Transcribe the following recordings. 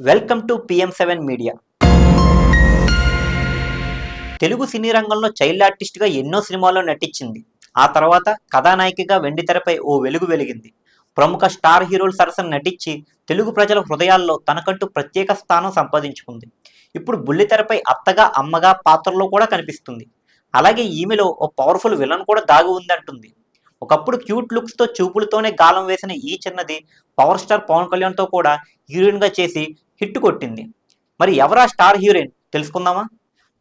Welcome to PM seven media. Telugu cine రంగంలో child ఆర్టిస్ట్గా ఎన్నో సినిమాల్లో నటించింది. ఆ తర్వాత కథానాయికగా వెండితెరపై ఓ వెలుగు వెలిగింది. ప్రముఖ స్టార్ హీరోల సరసన నటించి తెలుగు ప్రజల హృదయాల్లో తనకంటూ ప్రత్యేక స్థానం సంపాదించుకుంది. ఇప్పుడు బుల్లితెరపై అత్తగా అమ్మగా పాత్రలో కూడా కనిపిస్తుంది. అలాగే ఈమెలో ఓ పవర్ఫుల్ విలన్ కూడా దాగి ఉందంటుంది. ఒకప్పుడు క్యూట్ లుక్స్తో చూపులతోనే గాలం వేసిన ఈ చిన్నది పవర్ స్టార్ పవన్ కళ్యాణ్తో కూడా హీరోయిన్గా చేసి హిట్ కొట్టింది. మరి ఎవరా స్టార్ హీరోయిన్? తెలుసుకుందామా?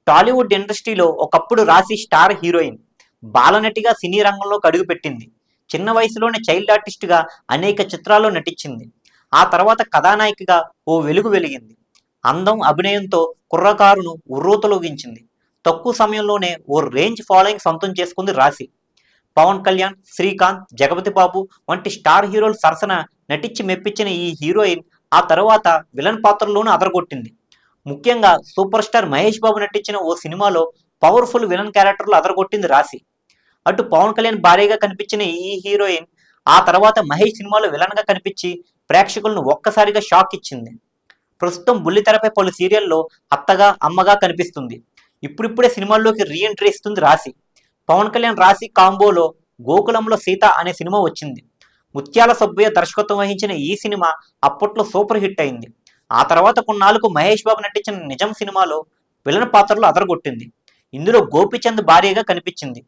టాలీవుడ్ ఇండస్ట్రీలో ఒకప్పుడు రాసి స్టార్ హీరోయిన్ బాలనటిగా సినీ రంగంలోకి అడుగుపెట్టింది చిన్న వయసులోనే చైల్డ్ ఆర్టిస్ట్గా అనేక చిత్రాల్లో నటించింది. ఆ తర్వాత కథానాయికగా ఓ వెలుగు వెలిగింది. అందం అభినయంతో కుర్రకారును ఉర్రూతలోగించింది. తక్కువ సమయంలోనే ఓ రేంజ్ ఫాలోయింగ్ సొంతం చేసుకుంది రాశి. పవన్ కళ్యాణ్ శ్రీకాంత్ జగపతి బాబు వంటి స్టార్ హీరోలు సరసన నటించి మెప్పించిన ఈ హీరోయిన్ ఆ తర్వాత విలన్ పాత్రలోనూ అదరగొట్టింది. ముఖ్యంగా సూపర్ స్టార్ మహేష్ బాబు నటించిన ఓ సినిమాలో పవర్ఫుల్ విలన్ క్యారెక్టర్లు అదరగొట్టింది రాశి. అటు పవన్ కళ్యాణ్ భార్యగా కనిపించిన ఈ హీరోయిన్ ఆ తర్వాత మహేష్ సినిమాలో విలన్గా కనిపించి ప్రేక్షకులను ఒక్కసారిగా షాక్ ఇచ్చింది. ప్రస్తుతం బుల్లితెరపై పలు సీరియల్లో అత్తగా అమ్మగా కనిపిస్తుంది. ఇప్పుడిప్పుడే సినిమాల్లోకి రీఎంట్రీ ఇస్తుంది రాశి. పవన్ కళ్యాణ్ రాశి కాంబోలో గోకులంలో సీత అనే సినిమా వచ్చింది. ముత్యాల సబ్బయ్య దర్శకత్వం వహించిన ఈ సినిమా అప్పట్లో సూపర్ హిట్ అయింది. ఆ తర్వాత కొన్నాళ్ళకు మహేష్ బాబు నటించిన నిజం సినిమాలో విలన్ పాత్రలో అదరగొట్టింది. ఇందులో గోపిచంద్ భార్యగా కనిపించింది.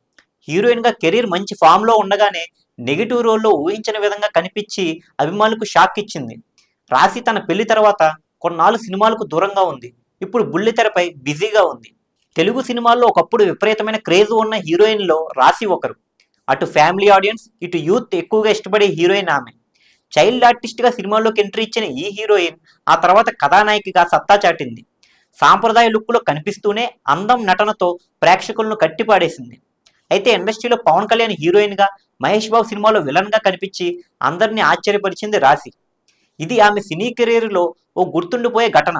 హీరోయిన్గా కెరీర్ మంచి ఫామ్లో ఉండగానే నెగిటివ్ రోల్లో ఊహించిన విధంగా కనిపించి అభిమానులకు షాక్ ఇచ్చింది. రాశి తన పెళ్ళి తర్వాత కొన్నాళ్ళు సినిమాలకు దూరంగా ఉంది. ఇప్పుడు బుల్లితెరపై బిజీగా ఉంది. తెలుగు సినిమాల్లో ఒకప్పుడు విపరీతమైన క్రేజ్ ఉన్న హీరోయిన్లో రాశి ఒకరు. అటు ఫ్యామిలీ ఆడియన్స్ ఇటు యూత్ ఎక్కువగా ఇష్టపడే హీరోయిన్ ఆమె. చైల్డ్ ఆర్టిస్ట్గా సినిమాల్లోకి ఎంట్రీ ఇచ్చిన ఈ హీరోయిన్ ఆ తర్వాత కథానాయికగా సత్తా చాటింది. సాంప్రదాయ లుక్లో కనిపిస్తూనే అందం నటనతో ప్రేక్షకులను కట్టిపాడేసింది. అయితే ఇండస్ట్రీలో పవన్ కళ్యాణ్ హీరోయిన్గా మహేష్ బాబు సినిమాలో విలన్గా కనిపించి అందరినీ ఆశ్చర్యపరిచింది రాశి. ఇది ఆమె సినీ కెరీర్లో ఓ గుర్తుండిపోయే ఘటన.